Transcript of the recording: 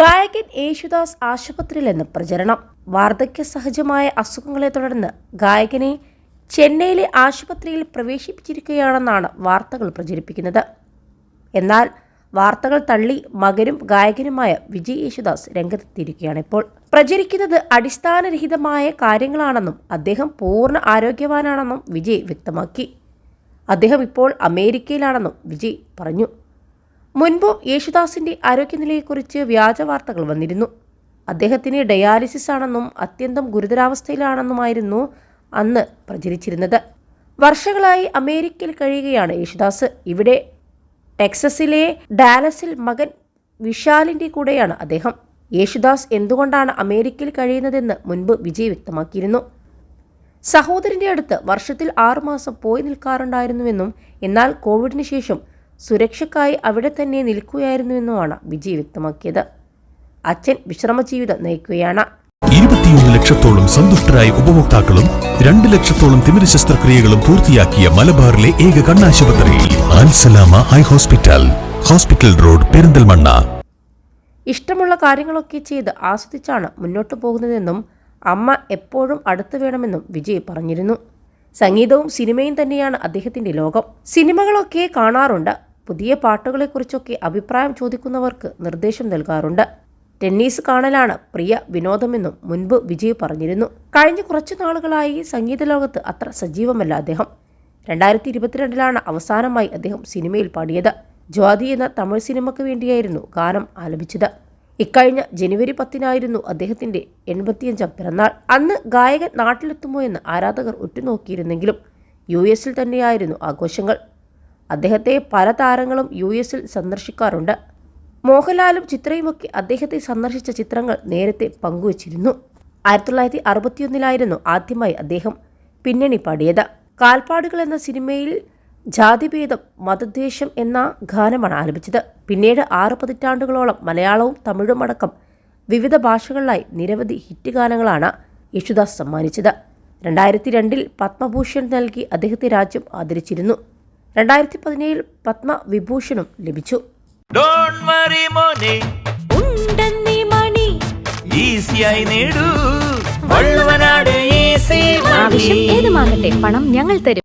ഗായകൻ യേശുദാസ് ആശുപത്രിയിലെന്ന് പ്രചരണം. വാർദ്ധക്യ സഹജമായ അസുഖങ്ങളെ തുടർന്ന് ഗായകനെ ചെന്നൈയിലെ ആശുപത്രിയിൽ പ്രവേശിപ്പിച്ചിരിക്കുകയാണെന്നാണ് വാർത്തകൾ പ്രചരിപ്പിക്കുന്നത്. എന്നാൽ വാർത്തകൾ തള്ളി മകനും ഗായകനുമായ വിജയ് യേശുദാസ് രംഗത്തെത്തിയിരിക്കുകയാണിപ്പോൾ പ്രചരിക്കുന്നത് അടിസ്ഥാനരഹിതമായ കാര്യങ്ങളാണെന്നും അദ്ദേഹം പൂർണ ആരോഗ്യവാനാണെന്നും വിജയ് വ്യക്തമാക്കി. അദ്ദേഹം ഇപ്പോൾ അമേരിക്കയിലാണെന്നും വിജയ് പറഞ്ഞു. മുൻപും യേശുദാസിന്റെ ആരോഗ്യനിലയെക്കുറിച്ച് വ്യാജ വാർത്തകൾ വന്നിരുന്നു. അദ്ദേഹത്തിന് ഡയാലിസിസ് ആണെന്നും അത്യന്തം ഗുരുതരാവസ്ഥയിലാണെന്നുമായിരുന്നു അന്ന് പ്രചരിച്ചിരുന്നത്. വർഷങ്ങളായി അമേരിക്കയിൽ കഴിയുകയാണ് യേശുദാസ്. ഇവിടെ ടെക്സസിലെ ഡാലസിൽ മകൻ വിശാലിന്റെ കൂടെയാണ് അദ്ദേഹം. യേശുദാസ് എന്തുകൊണ്ടാണ് അമേരിക്കയിൽ കഴിയുന്നതെന്ന് മുൻപ് വിജയ് വ്യക്തമാക്കിയിരുന്നു. സഹോദരന്റെ അടുത്ത് വർഷത്തിൽ ആറുമാസം പോയി നിൽക്കാറുണ്ടായിരുന്നുവെന്നും എന്നാൽ കോവിഡിന് ശേഷം സുരക്ഷയ്ക്കായി അവിടെ തന്നെ നിൽക്കുകയായിരുന്നുവെന്നുമാണ് വിജയ് വ്യക്തമാക്കിയത്. അച്ഛൻ വിശ്രമ ജീവിതം നയിക്കുകയാണ്. ഇരുപത്തിയൊന്ന് ലക്ഷത്തോളം സന്തുഷ്ടരായ ഉപഭോക്താക്കളും രണ്ട് ലക്ഷത്തോളം തിമിര ശസ്ത്രക്രിയകളും പൂർത്തിയാക്കിയ മലബാറിലെ ഏക കണ്ണാശുപത്രി Alsalama eye hospital hospital road Perinthalmanna. ഇഷ്ടമുള്ള കാര്യങ്ങളൊക്കെ ചെയ്ത് ആസ്വദിച്ചാണ് മുന്നോട്ടു പോകുന്നതെന്നും അമ്മ എപ്പോഴും അടുത്ത് വേണമെന്നും വിജയ് പറഞ്ഞിരുന്നു. സംഗീതവും സിനിമയും തന്നെയാണ് അദ്ദേഹത്തിന്റെ ലോകം. സിനിമകളൊക്കെ കാണാറുണ്ട്. പുതിയ പാട്ടുകളെക്കുറിച്ചൊക്കെ അഭിപ്രായം ചോദിക്കുന്നവർക്ക് നിർദ്ദേശം നൽകാറുണ്ട്. ടെന്നീസ് കാണലാണ് പ്രിയ വിനോദമെന്നും മുൻപ് വിജയ് പറഞ്ഞിരുന്നു. കഴിഞ്ഞ കുറച്ചു നാളുകളായി സംഗീത ലോകത്ത് അത്ര സജീവമല്ല അദ്ദേഹം. രണ്ടായിരത്തി ഇരുപത്തിരണ്ടിലാണ് അവസാനമായി അദ്ദേഹം സിനിമയിൽ പാടിയത്. ജ്വാതി എന്ന തമിഴ് സിനിമയ്ക്ക് വേണ്ടിയായിരുന്നു ഗാനം ആലപിച്ചത്. ഇക്കഴിഞ്ഞ ജനുവരി പത്തിനായിരുന്നു അദ്ദേഹത്തിന്റെ എൺപത്തിയഞ്ചാം പിറന്നാൾ. അന്ന് ഗായകൻ നാട്ടിലെത്തുമോ എന്ന് ആരാധകർ ഉറ്റുനോക്കിയിരുന്നെങ്കിലും യു എസിൽ തന്നെയായിരുന്നു ആഘോഷങ്ങൾ. അദ്ദേഹത്തെ പല താരങ്ങളും യു എസിൽ സന്ദർശിക്കാറുണ്ട്. മോഹൻലാലും ചിത്രയുമൊക്കെ അദ്ദേഹത്തെ സന്ദർശിച്ച ചിത്രങ്ങൾ നേരത്തെ പങ്കുവച്ചിരുന്നു. ആയിരത്തി തൊള്ളായിരത്തി അറുപത്തിയൊന്നിലായിരുന്നു ആദ്യമായി അദ്ദേഹം പിന്നണി പാടിയത്. കാൽപ്പാടുകൾ എന്ന സിനിമയിൽ ജാതിഭേദം മതദ്വേഷം എന്ന ഗാനമാണ് ആലപിച്ചത്. പിന്നീട് ആറ് പതിറ്റാണ്ടുകളോളം മലയാളവും തമിഴും അടക്കം വിവിധ ഭാഷകളിലായി നിരവധി ഹിറ്റ് ഗാനങ്ങളാണ് യേശുദാസ് സമ്മാനിച്ചത്. രണ്ടായിരത്തി രണ്ടിൽ പത്മഭൂഷൺ നൽകി അദ്ദേഹത്തെ രാജ്യം ആദരിച്ചിരുന്നു. രണ്ടായിരത്തി പതിനേഴിൽ പത്മവിഭൂഷണും ലഭിച്ചു. ഡോണ്ട് വറി മോനെ. ഉണ്ടെന്നീ മണി. ഈസിയായി നേടൂ. വള്ളുവനാട് ഈസി ആവശ്യം ഏതുമാകട്ടെ പണം ഞങ്ങൾ തരും.